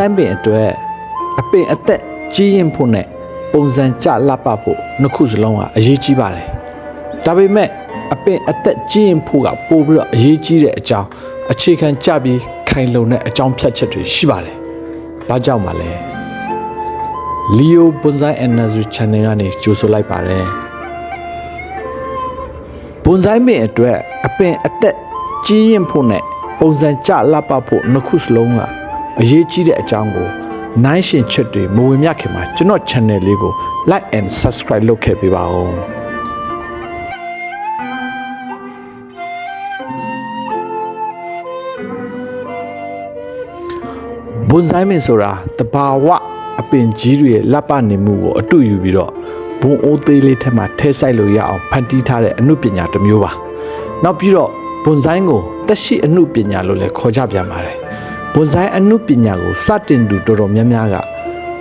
ဘွန်ဆိုင်ပင်အတွက်အပင်အသက်ကြီးရင်ဖို့နဲ့ပုံစံကြလှပဖို့နှစ်ခုစလုံးကအရေးကြီးပါတယ်ဒါပေမဲ့အပင်အသက်ကြီးရင်ဖို့ကပိုပြီးတော့အရေးကြီးတဲ့အကြောင်းအခြေခံကြပြီးခိုင်လုံတဲ့အကြောင်းဖြတ်ချက်တွေရှိပါတယ်ဘာကြောင့်မလဲ Leo Bonsai Energy Channel ကနေကြိုဆိုလိုက်ပါတယ်ဘွန်ဆိုင်ပင်အတွက်အပင်အသက်ကြီးရင်ဖို့နဲ့ပုံစံကြလှပဖို့နှစ်ခုစလုံးက အရေးကြီးတဲ့အကြောင်းကိုနိုင်ရှင်ချက်တွေမဝင်မြခင်မှာကျွန်တော် channel လေးကို like and subscribe လုပ်ခဲ့ပေးပါဦးဘွန်ဆိုင်မင်ဆိုတာတဘာဝအပင်ကြီးတွေရဲ့လက်ပနေမှုကိုအတူယူပြီးတော့ဘွန်အိုးသေးလေးထက်မှထဲဆိုင်လို့ရအောင်ဖန်တီးထားတဲ့အမှုပညာတစ်မျိုးပါ နောက်ပြီးတော့ဘွန်ဆိုင်ကိုတက်ရှိအမှုပညာလို့လည်းခေါ်ကြပြန်ပါတယ် ဘွန်ဆိုင်အမှုပညာကိုစတင်သူတော်တော်များများက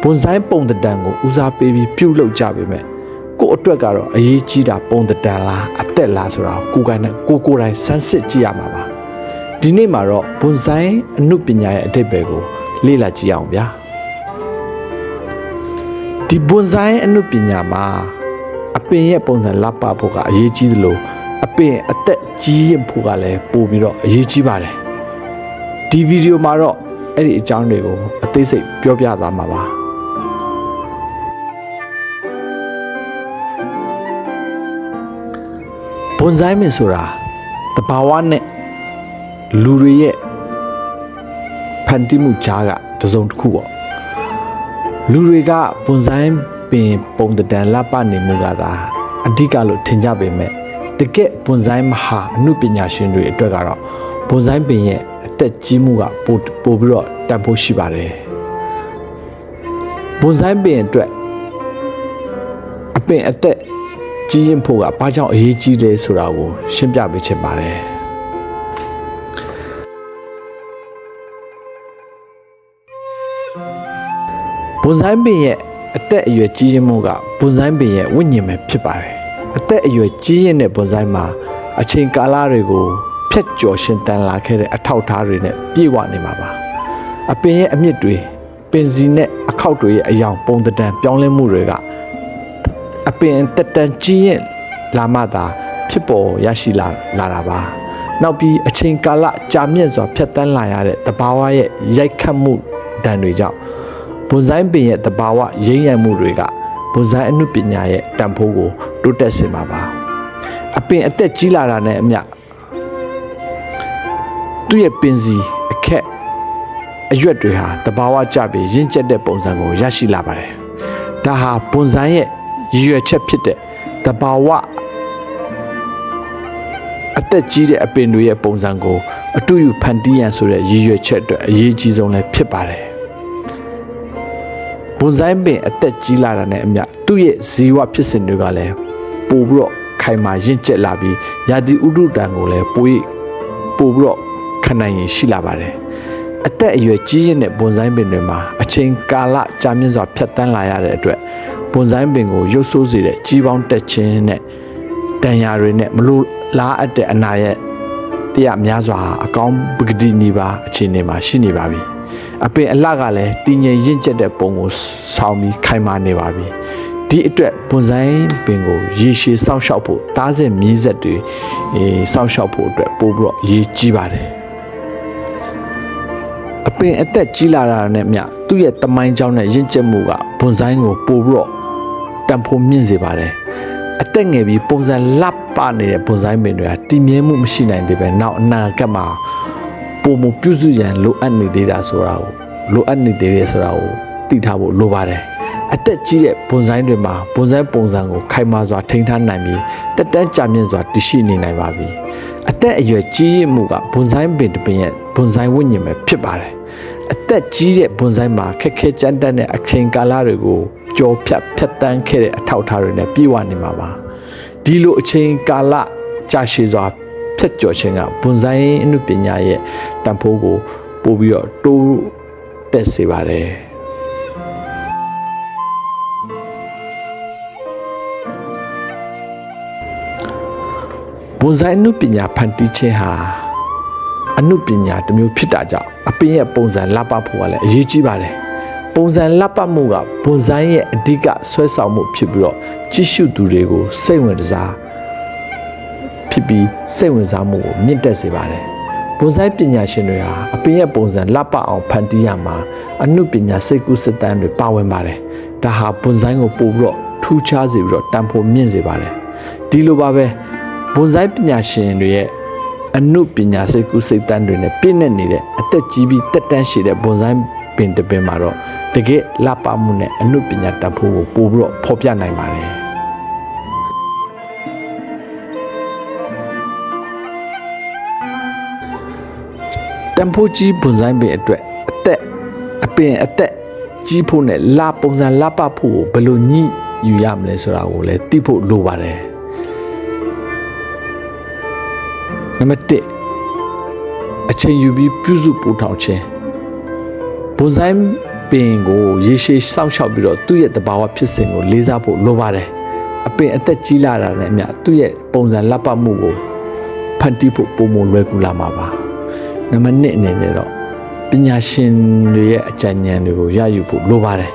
ဘွန်ဆိုင်ပုံတံတန်ကိုဦးစားပေးပြီးပြုလုပ်ကြပေမဲ့ကို့အတွက်ကတော့အရေးကြီးတာပုံတံတန်လားအသက်လားဆိုတာကိုယ်ကိုယ်နဲ့ကိုယ်ကိုယ်တိုင်စမ်းစစ်ကြည့်ရမှာပါဒီနေ့မှာတော့ဘွန်ဆိုင်အမှုပညာရဲ့အတိတ်ပဲကိုလေ့လာကြည့်အောင်ဗျာဒီဘွန်ဆိုင်အမှုပညာမှာအပင်ရဲ့ပုံစံလပ်ပဖို့ကအရေးကြီးတယ်လို့အပင်အသက်ကြီးရင်ဖို့ကလည်းပို့ပြီးတော့အရေးကြီးပါတယ် ဒီဗီဒီယိုမှာတော့အဲ့ဒီအကြောင်းတွေကိုအသေးစိတ်ပြောပြသွားမှာပါဘွန်ဆိုင်မင်ဆိုတာတဘာဝနဲ့လူတွေရဲ့ဖန်တီးမှုကြားကတစ်စုံတစ်ခုပေါ့လူတွေကပုံစံပင်ပုံတံလပ်ပနေမှုကသာအဓိကလို့ထင်ကြပေမဲ့တကယ်ပုံစံမဟာအမှုပညာရှင်တွေအတွက်ကတော့ပုံစံပင်ရဲ့အ သက်ကြီးမှုကပိုပိုပြီးတော့တန်ဖိုးရှိပါတယ်ပုံစံပင်အတွက်အပင်အသက်ကြီးရင်ဖို့ကဘာကြောင့်အရေးကြီးလဲဆိုတာကိုရှင်းပြပေးချင်ပါတယ်ဘွန်ဆိုင်ပင်ရဲ့အသက်အရွယ်ကြီးရင်မှုကဘွန်ဆိုင်ပင်ရဲ့ဝိညာဉ်ပဲဖြစ်ပါတယ်အသက်အရွယ်ကြီးရင်တဲ့ဘွန်ဆိုင်မှာအချိန်ကာလတွေကို ဖျက်ကျော်ရှင်တန်လာခဲ့တဲ့အထောက်အထားတွေနဲ့ပြည့်ဝနေမှာပါအပင်ရဲ့အမြင့်တွေပင်စီနဲ့အခောက်တွေရဲ့အယောင်ပုံတံပြောင်းလဲမှုတွေကအပင်တက်တန်ကြီးရင်လာမှသာဖြစ်ပေါ်ရရှိလာလာတာပါနောက်ပြီးအချိန်ကာလကြာမြင့်စွာဖြတ်တန်းလာရတဲ့တဘာဝရဲ့ရိုက်ခတ်မှုဒဏ်တွေကြောင့်ဘွန်ဆိုင်ပင်ရဲ့တဘာဝရင်းရံမှုတွေကဘွန်ဆိုင်အမှုပညာရဲ့တန်ဖိုးကိုတိုးတက်စေမှာပါအပင်အသက်ကြီးလာတာနဲ့အမျှ သူ့ရဲ့ပင်စီအခက်အရွက်တွေဟာတဘာဝကျပြီးရင့်ကျက်တဲ့ပုံစံကိုရရှိလာပါတယ်ဒါဟာဘွန်ဆိုင်ရဲ့ရည်ရွယ်ချက်ဖြစ်တဲ့တဘာဝအသက်ကြီးတဲ့အပင်တွေရဲ့ပုံစံကိုအတူယူဖန်တီးရန်ဆိုတဲ့ရည်ရွယ်ချက်အတွက်အရေးကြီးဆုံးလည်းဖြစ်ပါတယ်ဘွန်ဆိုင်ပင်အသက်ကြီးလာတာနဲ့အမျှသူ့ရဲ့ဇီဝဖြစ်စဉ်တွေကလည်းပို့ပြီးတော့ခိုင်မာရင့်ကျက်လာပြီးယာတိဥဒုတံကိုလည်းပို့ပို့ပြီးတော့ ခံနိုင်ရင်ရှိလာပါတယ်အသက်အရွယ်ကြီးရင်တဲ့ဘွန်ဆိုင်ပင်တွေမှာအချိန်ကာလကြာမြင့်စွာဖြတ်တန်းလာရတဲ့အတွက်ဘွန်ဆိုင်ပင်ကိုရုပ်ဆိုးစေတဲ့ကြီးပေါင်းတက်ခြင်းနဲ့တန်ရာတွေနဲ့မလို့လားအပ်တဲ့အနာရဲ့တရားများစွာဟာအကောင်းပဂတိနေပါအခြေအနေမှာရှိနေပါပြီအပင်အလှကလည်းတည်ငြိမ်ရင့်ကျက်တဲ့ပုံကိုဆောင်းပြီးခိုင်မာနေပါပြီဒီအတွက်ဘွန်ဆိုင်ပင်ကိုရေရှည်စောင့်ရှောက်ဖို့တားစဉ်မြည်ဆက်တွေအေးစောင့်ရှောက်ဖို့အတွက်ပို့ပြီးတော့ရေးကြီးပါတယ် အပင်အသက်ကြီးလာတာနဲ့မျှသူ့ရဲ့တမိုင်းကြောင်းနဲ့ရင့်ကျက်မှုကဘွန်ဆိုင်ကိုပို့ပြီးတော့တန်ဖိုးမြင့်စေပါတယ်အသက်ငယ်ပြီးပုံစံလပ်ပနေတဲ့ဘွန်ဆိုင်ပင်တွေကတည်မြဲမှုမရှိနိုင်သေးပဲနောက်အနာဂတ်မှာပုံမပြုစုရန်လိုအပ်နေသေးတာဆိုတာကိုလိုအပ်နေသေးတယ်ဆိုတာကိုသိထားဖို့လိုပါတယ်အသက်ကြီးတဲ့ဘွန်ဆိုင်တွေမှာဘွန်ဆိုင်ပုံစံကိုခိုင်မာစွာထိန်းထားနိုင်ပြီးတက်တန်းကြာမြင့်စွာတည်ရှိနေနိုင်ပါပြီအသက်အရွယ်ကြီးရင့်မှုကဘွန်ဆိုင်ပင်တစ်ပင်ရဲ့ဘွန်ဆိုင်ဝိညာဉ်ပဲဖြစ်ပါတယ် အသက်ကြီးတဲ့ဘွန်ဆိုင်မှာခက်ခဲကြမ်းတမ်းတဲ့အချိန်ကာလတွေကိုကြော်ဖြတ်ဖြတ်တန်းခဲ့တဲ့အထောက်အထားတွေနဲ့ပြည့်ဝနေမှာပါဒီလိုအချိန်ကာလကြာရှည်စွာဖြတ်ကျော်ခြင်းကဘွန်ဆိုင်အမှုပညာရဲ့တန်ဖိုးကိုပို့ပြီးတော့တိုးတက်စေပါတယ်ဘွန်ဆိုင်အမှုပညာဖန်တီးခြင်းဟာအမှုပညာတစ်မျိုးဖြစ်တာကြောင့် အပင်ရဲ့ပုံစံလှပဖို့ကလည်းအရေးကြီးပါတယ်ပုံစံလှပမှုကဘွန်ဆိုင်ရဲ့အဓိကဆွဲဆောင်မှုဖြစ်ပြီးတော့ကြည့်ရှုသူတွေကိုစိတ်ဝင်စားဖြစ်ပြီးစိတ်ဝင်စားမှုကိုမြင့်တက်စေပါတယ်ဘွန်ဆိုင်ပညာရှင်တွေဟာအပင်ရဲ့ပုံစံလှပအောင်ဖန်တီးရမှာအမှုပညာစိတ်ကူးစစ်တမ်းတွေပါဝင်ပါတယ်ဒါဟာဘွန်ဆိုင်ကိုပို့ပြီးတော့ထူးခြားစေပြီးတော့တန်ဖိုးမြင့်စေပါတယ်ဒီလိုပါပဲဘွန်ဆိုင်ပညာရှင်တွေရဲ့ အနုပညာစိတ်ကူးစိတ်တန်းတွေနဲ့ပြည့်နေနေတဲ့အသက်ကြီးပြီးတက်တန်းရှိတဲ့ဘွန်ဆိုင်ပင်တစ်ပင်မှာတော့တကယ်လှပမှုနဲ့အနုပညာတတ်ဖို့ကိုပို့ပြီးတော့ဖော်ပြနိုင်ပါတယ်တန်ဖိုးကြီးဘွန်ဆိုင်ပင်အတွက်အသက်အပင်အသက်ကြီးဖို့နဲ့လာပုံစံလှပဖို့ကိုဘယ်လိုညှိယူရမလဲဆိုတာကိုလည်းသိဖို့လိုပါတယ် နံပါတ်1အချိန်ယူပြီးပြုစုပို့ထောင်ခြင်းဘွန်ဆိုင်ပင်ကိုရေရှည်စောင့်ရှောက်ပြီးတော့သူ့ရဲ့တဘာဝဖြစ်စဉ်ကိုလေးစားဖို့လိုပါတယ်အပင်အသက်ကြီးလာတာနဲ့အမျှသူ့ရဲ့ပုံစံလက်ပတ်မှုကိုဖန်တီးဖို့ပုံမလွယ်ကူလာမှာပါနံပါတ်2အနေနဲ့တော့ပညာရှင်တွေရဲ့အကြံဉာဏ်တွေကိုရယူဖို့လိုပါတယ်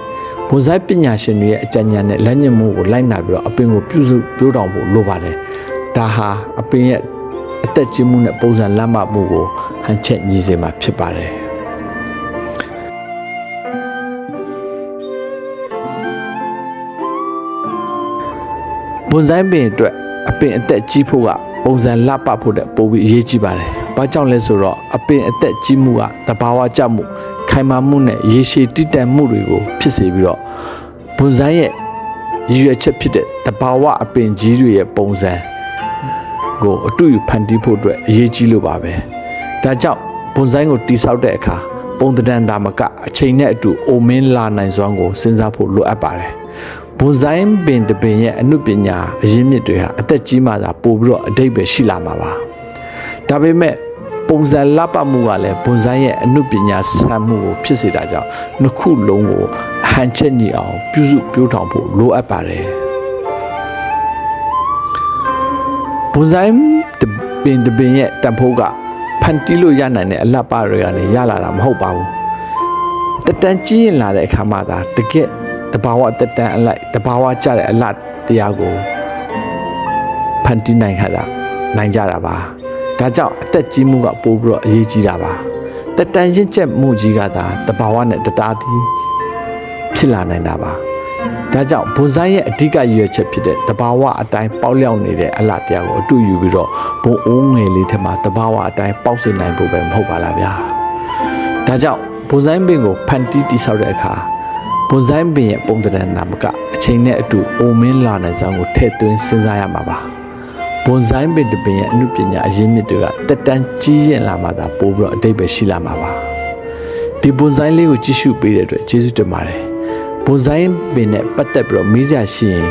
ဘွန်ဆိုင်ပညာရှင်တွေရဲ့အကြံဉာဏ်နဲ့လက်ညှိမှုကိုလိုက်နာပြီးတော့အပင်ကိုပြုစုပြောင်းထောင်ဖို့လိုပါတယ်ဒါဟာအပင်ရဲ့ အသက်ကြီးမှုနဲ့ပုံစံလမ်းမမှုကိုဟန်ချက်ညီစေမှာဖြစ်ပါတယ်ဘွန်ဆိုင်ပင်အတွက်အပင်အသက်ကြီးဖို့ကပုံစံလပဖို့တဲ့ပိုပြီးအရေးကြီးပါတယ်။ဘာကြောင့်လဲဆိုတော့အပင်အသက်ကြီးမှုကတဘာဝကျမှုခိုင်မာမှုနဲ့ရေရှည်တည်တံ့မှုတွေကိုဖြစ်စေပြီးတော့ဘွန်ဆိုင်ရဲ့ရည်ရွယ်ချက်ဖြစ်တဲ့တဘာဝအပင်ကြီးတွေရဲ့ပုံစံ ကိုအတူယူဖန်တီးဖို့အတွက်အရေးကြီးလို့ပါပဲဒါကြောင့်ဘွန်ဆိုင်ကိုတိဆောက်တဲ့အခါပုံတံတာမကအချိန်နဲ့အတူအိုမင်းလာနိုင်စွမ်းကိုစဉ်းစားဖို့လိုအပ်ပါတယ်ဘွန်ဆိုင်ပင်တပင်ရဲ့အမှုပညာအရင်းမြစ်တွေဟာအသက်ကြီးမှသာပို့ပြီးတော့အတိတ်ပဲရှိလာမှာပါဒါပေမဲ့ပုံစံလပမှုကလည်းဘွန်ဆိုင်ရဲ့အမှုပညာဆံမှုကိုဖြစ်စေတာကြောင့်နှစ်ခုလုံးကိုအဟန်ချက်ညီအောင်ပြုစုပြောင်းထောင်ဖို့လိုအပ်ပါတယ် ဘွန်ဆိုင်တပင်တပင်ရဲ့တန်ဖိုးကဖန်တီးလို့ရနိုင်တဲ့အလှပတွေကနေရလာတာမဟုတ်ပါဘူးတက်တန်ကြီးရင်လာတဲ့အခါမှသာတကက်တဘာဝတက်တန်အလိုက်တဘာဝကြတဲ့အလှတရားကိုဖန်တီးနိုင်ခါတာနိုင်ကြတာပါဒါကြောင့်အသက်ကြီးမှုကပိုးပြီးတော့အရေးကြီးတာပါတက်တန်ရင့်ကျက်မှုကြီးကသာတဘာဝနဲ့တတားတီးဖြစ်လာနိုင်တာပါ ဒါကြောင့်ဘွန်ဆိုင်ရဲ့အဓိကရည်ရွယ်ချက်ဖြစ်တဲ့တဘာဝအတိုင်းပေါက်လျောက်နေတဲ့အလှတရားကိုအတူယူပြီးတော့ဘုံအိုးငယ်လေးထက်မှာတဘာဝအတိုင်းပေါက်စေနိုင်ဖို့ပဲမဟုတ်ပါလားဗျာဒါကြောင့်ဘွန်ဆိုင်ပင်ကိုဖန်တီးတိဆောက်တဲ့အခါဘွန်ဆိုင်ပင်ရဲ့ပုံသဏ္ဍာန်နာမကအချိန်နဲ့အတူအိုမင်းလာနိုင်စွမ်းကိုထည့်သွင်းစဉ်းစားရမှာပါဘွန်ဆိုင်ပင်တစ်ပင်ရဲ့အမှုပညာအရင်းမြစ်တွေကတက်တန်းကြီးရင်လာမှသာပို့ပြီးတော့အတိတ်ပဲရှိလာမှာပါဒီဘွန်ဆိုင်လေးကိုကြည့်ရှုပေးတဲ့အတွက်ကျေးဇူးတင်ပါတယ် ဘွန်ဆိုင်ပင်နဲ့ပတ်သက်ပြီးတော့မေးစရာရှိရင်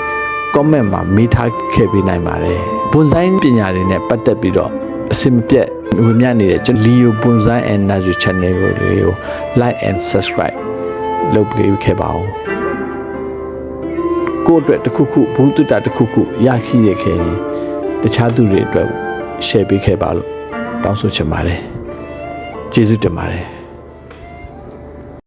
comment မှာမေးထားခဲ့ပေးနိုင်ပါတယ်ဘွန်ဆိုင်ပညာတွေနဲ့ပတ်သက်ပြီးတော့အစင်မပြတ်ဝင်မြနေတဲ့ကျွန်တော် Leo Bonsai and Nursery Channel ကိုလေးကို like and subscribe လုပ်ပေးခဲ့ပါဦးကိုယ့်အတွက်တစ်ခုခုဘုသူတ္တတစ်ခုခုရရှိရခဲ့ရင်တခြားသူတွေအတွက် share ပေးခဲ့ပါလို့တောင်းဆိုချင်ပါတယ်ကျေးဇူးတင်ပါတယ်